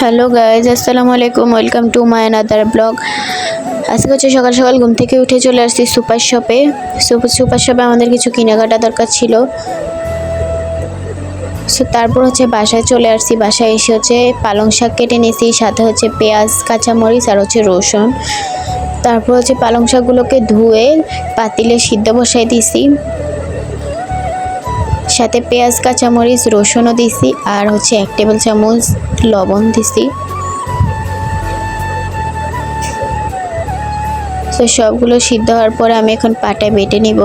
Hello guys, আসসালামু আলাইকুম, welcome to my another blog আজকে হচ্ছে সকাল সকাল ঘুম থেকে উঠে চলে আসছি সুপার শপে। সুপার শপে আমাদের কিছু কেনাকাটা দরকার ছিল। সো তারপর হচ্ছে বাসায় চলে আসছি। বাসায় এসে হচ্ছে পালং শাক কেটে নিয়েছি, সাথে হচ্ছে পেঁয়াজ, কাঁচামরিচ আর হচ্ছে রসুন। তারপর হচ্ছে পালং শাকগুলোকে ধুয়ে পাতিলে সিদ্ধ বসাই দিয়েছি। সাথে পেঁয়াজ, কাঁচামরিচ, রসুনও দিছি আর হচ্ছে এক টেবিল চামচ লবণ দিছি। তো সবগুলো সিদ্ধ হওয়ার পরে আমি এখন পাটায় বেটে নিব।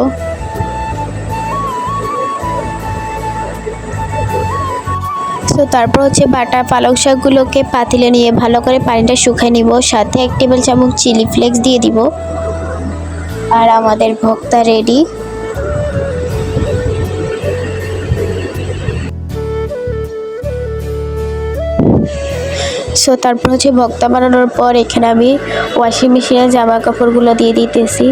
তো তারপর হচ্ছে বাটা পালং শাকগুলোকে পাতিলে নিয়ে ভালো করে পানিটা শুকাই নিব, সাথে এক টেবিল চামচ চিলি ফ্লেক্স দিয়ে দিব। আর আমাদের ভক্তা রেডি। সো তারপর হচ্ছে ভক্তা বানানোর পর এখানে আমি ওয়াশিং মেশিনে জামা কাপড়গুলো দিয়ে দিতেছি।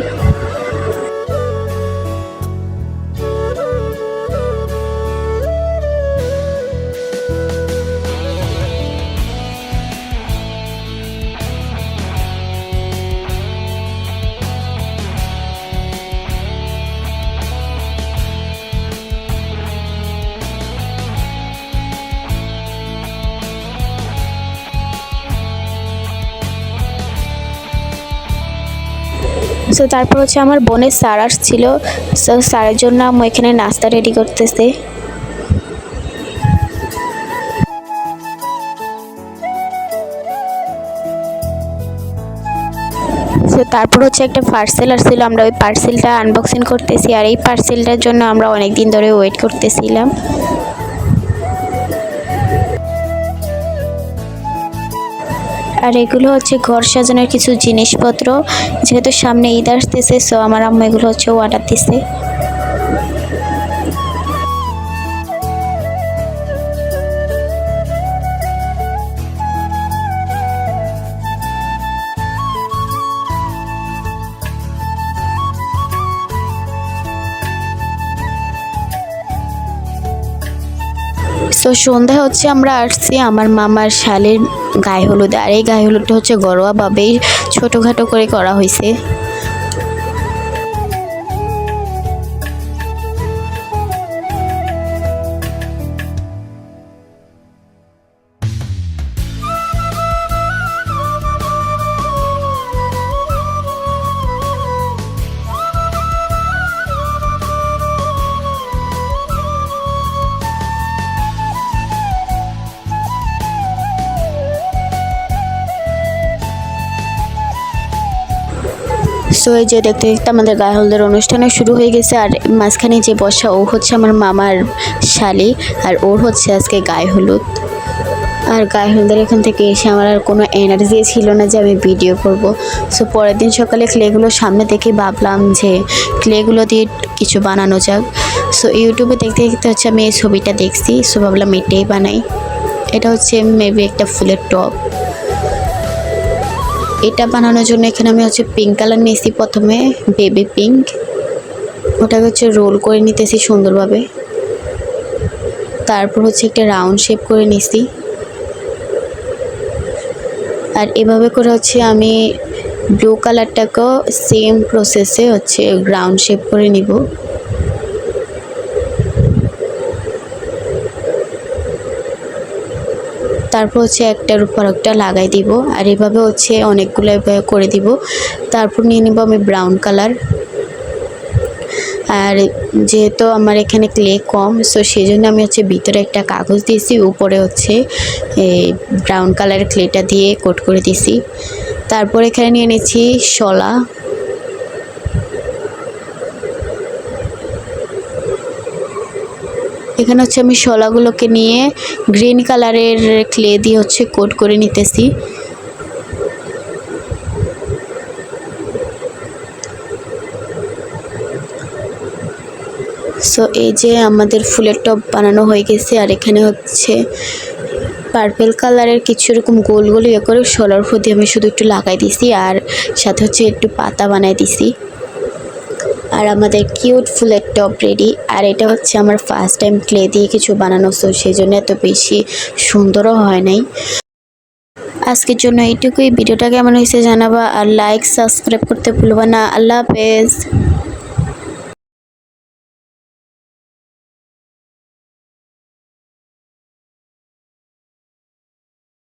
সো তারপর হচ্ছে আমার বোনের স্যার আসছিল। সো স্যারের জন্য আমি এখানে নাস্তা রেডি করতেছে। সো তারপর হচ্ছে একটা পার্সেল আসছিল। আমরা ওই পার্সেলটা আনবক্সিং করতেছি। আর এই পার্সেলটার জন্য আমরা অনেক দিন ধরে ওয়েট করতেছিলাম। আর এগুলো হচ্ছে ঘর সাজানোর কিছু জিনিসপত্র, যেহেতু সামনে ঈদ আসতেছে সো আমার আম্মা এগুলো হচ্ছে অর্ডার দিছে। তো সন্ধ্যা হচ্ছে আমরা আসছি আমার মামার শালের গায়ে হলুদ। আর এই গায়ে হলুদটা হচ্ছে ঘরোয়াভাবেই ছোটোখাটো করে করা হয়েছে। সো এই যে দেখতে দেখতে আমাদের গায়ে হলদের অনুষ্ঠানও শুরু হয়ে গেছে, আর মাঝখানে যে বসা, ও হচ্ছে আমার মামার শালি, আর ওর হচ্ছে আজকে গায়ে হলুদ। আর গায়ে হলুদের এখান থেকে এসে আমার আর কোনো এনার্জি ছিল না যে আমি ভিডিও করব। সো পরের দিন সকালে ক্লেগুলো সামনে দেখে ভাবলাম যে ক্লেগুলো দিয়ে কিছু বানানো যাক। সো ইউটিউবে দেখতে দেখতে হচ্ছে আমি এই ছবিটা দেখছি। সো ভাবলাম এটাই বানাই। এটা হচ্ছে মেবি একটা ফুলের টপ এটা বানানোর জন্য এখানে আমি হচ্ছে পিঙ্ক কালার নিয়েছি প্রথমে বেবি পিঙ্ক ওটাকে হচ্ছে রোল করে নিতেছি সুন্দরভাবে। তারপর হচ্ছে একটা রাউন্ড শেপ করে নিছি। আর এভাবে করে হচ্ছে আমি ব্লু কালারটাকেও সেম প্রসেসে হচ্ছে রাউন্ড শেপ করে নিব। তারপর হচ্ছে একটার উপর একটা লাগাই দিব। আর এভাবে হচ্ছে অনেকগুলো এভাবে করে দিব। তারপর নিয়ে নিব আমি ব্রাউন কালার আর যেহেতু আমার এখানে ক্লে কম সো সেই জন্য আমি হচ্ছে ভিতরে একটা কাগজ দিয়েছি, উপরে হচ্ছে ব্রাউন কালারের ক্লেটা দিয়ে কোট করে দিয়েছি তারপর এখানে নিয়ে নিচ্ছি শলা। এখানে হচ্ছে আমি শলাগুলোকে নিয়ে গ্রিন কালারের ক্লে দিয়ে হচ্ছে কোট করে নিতেছি। সো এই যে আমাদের ফুলের টপ বানানো হয়ে গেছে, আর এখানে হচ্ছে পার্পেল কালারের কিছু এরকম গোল গোল ইয়ে করে শলার প্রতি আমি শুধু একটু লাগাই দিছি, আর সাথে হচ্ছে একটু পাতা বানাই দিছি। আর আমাদের কিউট ফুলের টপ রেডি আর এটা হচ্ছে আমার ফার্স্ট টাইম ক্লে দিয়ে কিছু বানানো সো সেই জন্য এত বেশি সুন্দরও হয় নাই। আজকের জন্য এইটুকুই, ভিডিওটা কেমন হয়েছে জানাবা, আর লাইক সাবস্ক্রাইব করতে ভুলবা না, আল্লাহ হাফেজ।